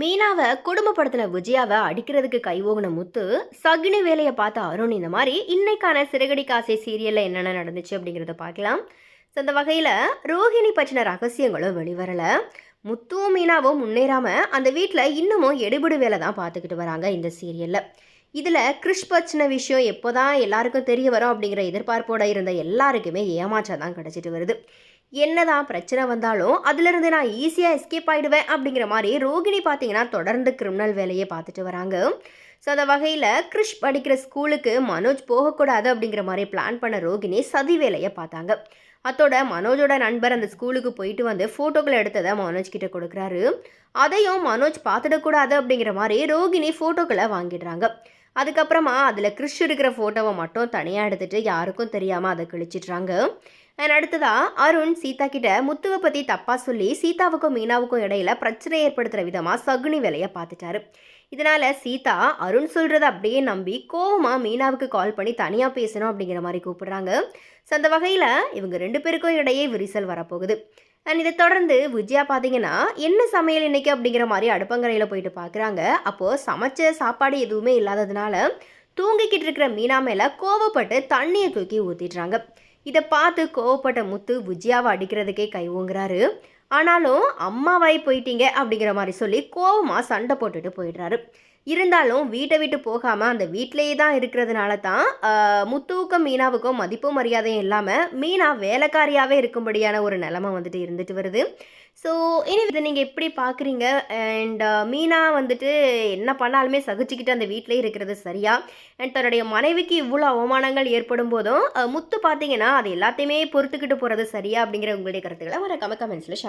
மீனாவை குடும்பப்படுத்தின விஜயாவை அடிக்கிறதுக்கு கைவோகின முத்து சகினி வேலையை பார்த்த அருண் இந்த மாதிரி இன்னைக்கான சிறகடி காசை சீரியலில் என்னென்ன நடந்துச்சு? அப்படிங்கிறத பார்க்கலாம். ஸோ அந்த வகையில் ரோஹிணி பற்றின ரகசியங்களும் வெளிவரல. முத்துவும் மீனாவும் முன்னேறாமல் அந்த வீட்டில் இன்னமும் எடுபடு வேலை தான் பார்த்துக்கிட்டு வராங்க இந்த சீரியலில். இதில் கிறிஷ் பற்றின விஷயம் எப்போ தான் எல்லாருக்கும் தெரிய வரும் அப்படிங்கிற எதிர்பார்ப்போடு இருந்த எல்லாருக்குமே ஏமாற்றம் தான் கிடச்சிட்டு வருது. என்னதான் பிரச்சனை வந்தாலும் அதுலேருந்து நான் ஈஸியாக எஸ்கேப் ஆகிடுவேன் அப்படிங்கிற மாதிரி ரோகிணி பார்த்தீங்கன்னா தொடர்ந்து கிரிமினல் வேலையை பார்த்துட்டு வராங்க. ஸோ அந்த வகையில் கிறிஷ் படிக்கிற ஸ்கூலுக்கு மனோஜ் போகக்கூடாது அப்படிங்கிற மாதிரி பிளான் பண்ண ரோகிணி சதி வேலையை பார்த்தாங்க. அத்தோட மனோஜோட நண்பர் அந்த ஸ்கூலுக்கு போயிட்டு வந்து ஃபோட்டோக்கள் எடுத்ததை மனோஜ் கிட்ட கொடுக்குறாரு. அதையும் மனோஜ் பார்த்துடக்கூடாது அப்படிங்கிற மாதிரி ரோகிணி ஃபோட்டோக்களை வாங்கிடுறாங்க. அதுக்கப்புறமா அதில் கிறிஷ் இருக்கிற ஃபோட்டோவை மட்டும் தனியாக எடுத்துட்டு யாருக்கும் தெரியாமல் அதை கிழிச்சிட்றாங்க. அண்ட் அடுத்ததாக அருண் சீதா கிட்ட முத்துவை பற்றி தப்பாக சொல்லி சீதாவுக்கும் மீனாவுக்கும் இடையில பிரச்சனை ஏற்படுத்துகிற விதமாக சகுனி வேலையை பார்த்துட்டாரு இதனால சீதா அருண் சொல்கிறத அப்படியே நம்பி கோவமாக மீனாவுக்கு கால் பண்ணி தனியாக பேசணும் அப்படிங்கிற மாதிரி கூப்பிடுறாங்க. ஸோ அந்த வகையில் இவங்க ரெண்டு பேருக்கும் இடையே விரிசல் வரப்போகுது. அண்ட் இதை தொடர்ந்து விஜயா பார்த்தீங்கன்னா என்ன சமையல் இன்னைக்கு அப்படிங்கிற மாதிரி அடுப்பங்கரையில் போயிட்டு பார்க்குறாங்க அப்போது சமைச்ச சாப்பாடு எதுவுமே இல்லாததுனால தூங்கிக்கிட்டு இருக்கிற மீனா மேலே கோவப்பட்டு தண்ணியை தூக்கி ஊற்றிடுறாங்க இதை பார்த்து கோவப்பட்ட முத்து விஜயாவை அடிக்கிறதுக்கே கை ஓங்குறாரு. ஆனாலும் அம்மாவாய் போயிட்டீங்க அப்படிங்கிற மாதிரி சொல்லி கோவமாக சண்டை போட்டுட்டு போயிடுறாரு. இருந்தாலும் வீட்டை விட்டு போகாமல் அந்த வீட்டிலேயே தான் இருக்கிறதுனால தான் முத்துவுக்கும் மீனாவுக்கும் மதிப்பும் மரியாதையும் இல்லாமல் மீனா வேலைக்காரியாகவே இருக்கும்படியான ஒரு நிலமை வந்துட்டு இருந்துட்டு வருது. ஸோ இனி இதை நீங்கள் எப்படி பார்க்குறீங்க அண்ட் மீனா வந்துட்டு என்ன பண்ணாலுமே சகிச்சுக்கிட்டு அந்த வீட்டிலே இருக்கிறது சரியா? அண்ட் தன்னுடைய மனைவிக்கு இவ்வளோ அவமானங்கள் ஏற்படும் போதும் முத்து பார்த்தீங்கன்னா அது எல்லாத்தையுமே பொறுத்துக்கிட்டு போகிறது சரியா அப்படிங்கிற உங்களுடைய கருத்துக்களை வர கமெண்ட்ஸில்